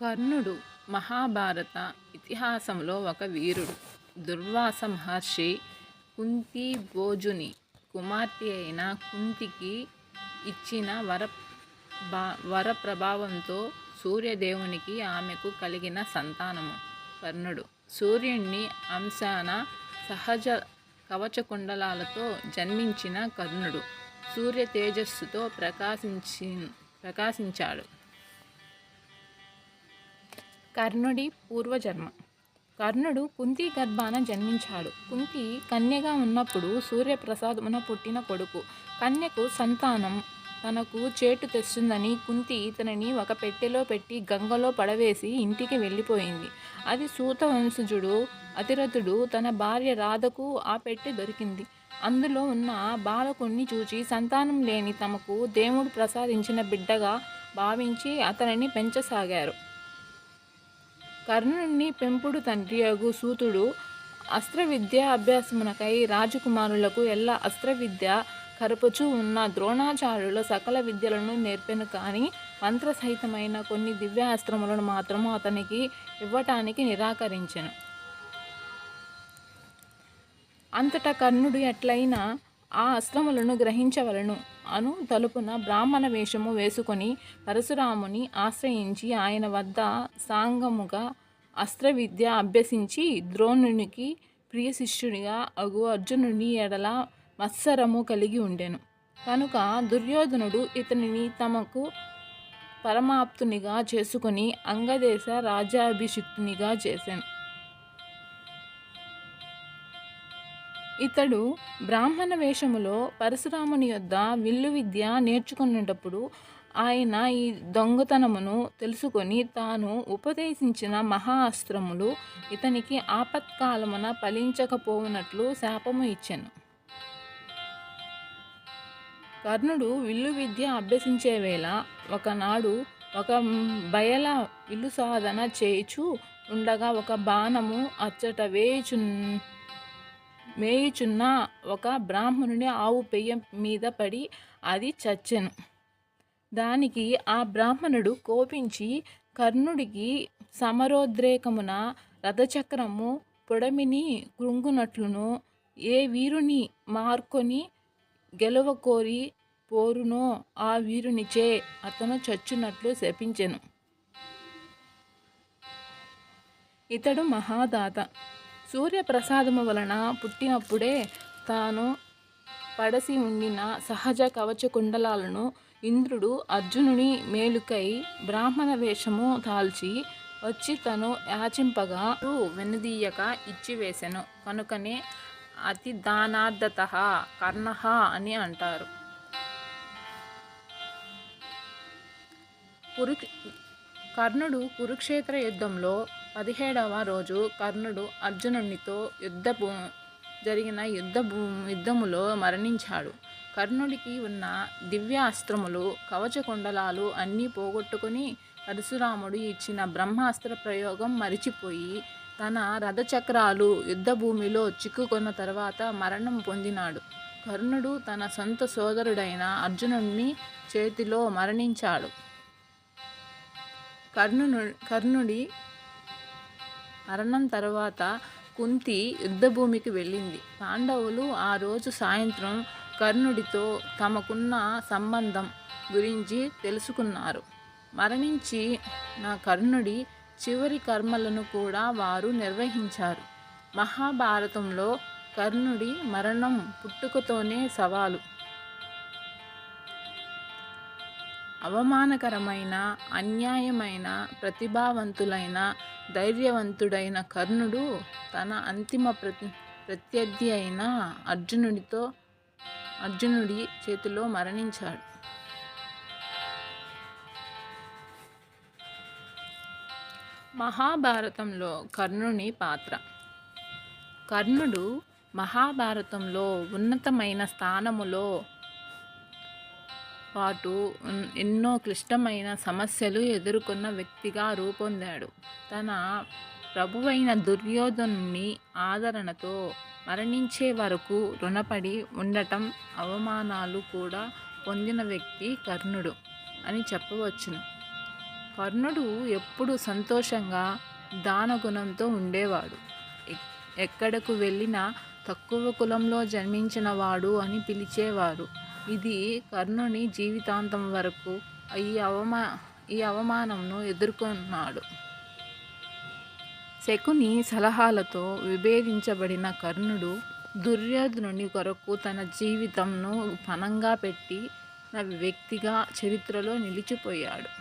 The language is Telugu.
కర్ణుడు మహాభారత ఇతిహాసంలో ఒక వీరుడు. దుర్వాస మహర్షి కుంతి భోజుని కుమార్తె అయిన కుంతికి ఇచ్చిన వర వర ప్రభావంతో సూర్యదేవునికి ఆమెకు కలిగిన సంతానము. కర్ణుడు సూర్యుణ్ణి అంశాన సహజ కవచకుండలాలతో జన్మించిన కర్ణుడు సూర్య తేజస్సుతో ప్రకాశించి ప్రకాశించాడు. కర్ణుడి పూర్వజన్మ. కర్ణుడు కుంతి గర్భాన జన్మించాడు. కుంతి కన్యగా ఉన్నప్పుడు సూర్యప్రసాదమున పుట్టిన కొడుకు. కన్యకు సంతానం తనకు చేటు తెస్తుందని కుంతి ఇతనిని ఒక పెట్టెలో పెట్టి గంగలో పడవేసి ఇంటికి వెళ్ళిపోయింది. అది సూత వంశజుడు అతిరథుడు తన భార్య రాధకు ఆ పెట్టె దొరికింది. అందులో ఉన్న బాలకుణ్ణి చూచి సంతానం లేని తమకు దేవుడు ప్రసాదించిన బిడ్డగా భావించి అతనిని పెంచసాగారు. కర్ణుని పెంపుడు తండ్రి అగు సూతుడు అస్త్ర విద్య అభ్యాసమునకై రాజకుమారులకు ఎల్ల అస్త్ర విద్య కరపచు ఉన్న ద్రోణాచార్యుల సకల విద్యలను నేర్పెను కానీ మంత్ర సహితమైన కొన్ని దివ్యాస్త్రములను మాత్రము అతనికి ఇవ్వటానికి నిరాకరించెను. అంతటా కర్ణుడు ఎట్లయినా ఆ అస్త్రములను గ్రహించవలను. అను తలుపున బ్రాహ్మణ వేషము వేసుకొని పరశురాముని ఆశ్రయించి ఆయన వద్ద సాంగముగా అస్త్ర విద్య అభ్యసించి ద్రోణునికి ప్రియ శిష్యుడిగా అగు అర్జునుని ఎడల మత్సరము కలిగి ఉండెను. కనుక దుర్యోధనుడు ఇతనిని తమకు పరమాప్తునిగా చేసుకుని అంగదేశ రాజాభిషిక్తునిగా చేశాను ఇతడు బ్రాహ్మణ వేషములో పరశురాముని యొద్ద విల్లు విద్య నేర్చుకునేటప్పుడు ఆయన ఈ దొంగతనమును తెలుసుకొని తాను ఉపదేశించిన మహా అస్త్రములు ఇతనికి ఆపత్కాలమున ఫలించకపోవునట్లు శాపము ఇచ్చెను. కర్ణుడు విల్లు విద్య అభ్యసించే వేళ ఒకనాడు ఒక బయల విల్లు సాధన చేయుచు ఉండగా ఒక బాణము అచ్చట వేచు మేయుచున్న ఒక బ్రాహ్మణుని ఆవు పెయ్య మీద పడి అది చచ్చెను. దానికి ఆ బ్రాహ్మణుడు కోపించి కర్ణుడికి సమరోద్రేకమున రథచక్రము పొడమిని కృంగునట్లును ఏ వీరుని మార్కొని గెలవకోరి పోరునో ఆ వీరునిచే అతను చచ్చునట్లు శపించెను. ఇతడు మహాదాత. సూర్యప్రసాదము వలన పుట్టినప్పుడే తాను పడసి ఉండిన సహజ కవచ కుండలాలను ఇంద్రుడు అర్జునుని మేలుకై బ్రాహ్మణ వేషము తాల్చి వచ్చి తను యాచింపగా వెనుదీయక ఇచ్చివేశను కనుకనే అతి దానార్థత కర్ణ అని అంటారు. కురు కర్ణుడు కురుక్షేత్ర యుద్ధంలో పదిహేడవ రోజు కర్ణుడు అర్జునునితో యుద్ధ భూ జరిగిన యుద్ధ భూ యుద్ధములో మరణించాడు. కర్ణుడికి ఉన్న దివ్య అస్త్రములు కవచకుండలాలు అన్నీ పోగొట్టుకుని పరశురాముడు ఇచ్చిన బ్రహ్మాస్త్ర ప్రయోగం మరిచిపోయి తన రథచక్రాలు యుద్ధభూమిలో చిక్కుకున్న తర్వాత మరణం పొందినాడు. కర్ణుడు తన సొంత సోదరుడైన అర్జునుడిని చేతిలో మరణించాడు. కర్ణును కర్ణుడి మరణం తర్వాత కుంతి యుద్ధభూమికి వెళ్ళింది. పాండవులు ఆ రోజు సాయంత్రం కర్ణుడితో తమకున్న సంబంధం గురించి తెలుసుకున్నారు. మరణించి నా కర్ణుడి చివరి కర్మలను కూడా వారు నిర్వహించారు. మహాభారతంలో కర్ణుడి మరణం పుట్టుకతోనే సవాలు. అవమానకరమైన అన్యాయమైన ప్రతిభావంతులైన ధైర్యవంతుడైన కర్ణుడు తన అంతిమ ప్రతి ప్రత్యర్థి అయిన అర్జునుడితో అర్జునుడి చేతిలో మరణించాడు. మహాభారతంలో కర్ణుని పాత్ర. కర్ణుడు మహాభారతంలో ఉన్నతమైన స్థానములో పాటు ఎన్నో క్లిష్టమైన సమస్యలు ఎదుర్కొన్న వ్యక్తిగా రూపొందాడు. తన ప్రభువైన దుర్యోధనుని ఆదరణతో మరణించే వరకు రుణపడి ఉండటం అవమానాలు కూడా పొందిన వ్యక్తి కర్ణుడు అని చెప్పవచ్చును. కర్ణుడు ఎప్పుడు సంతోషంగా దానగుణంతో ఉండేవాడు. ఎక్కడకు వెళ్ళినా తక్కువ కులంలో జన్మించిన వాడు అని పిలిచేవారు. ఇది కర్ణుని జీవితాంతం వరకు ఈ అవమా ఈ అవమానంను ఎదుర్కొన్నాడు. శకుని సలహాలతో విభేదించబడిన కర్ణుడు దుర్యోధనుని కొరకు తన జీవితంను పణంగా పెట్టి వ్యక్తిగా చరిత్రలో నిలిచిపోయాడు.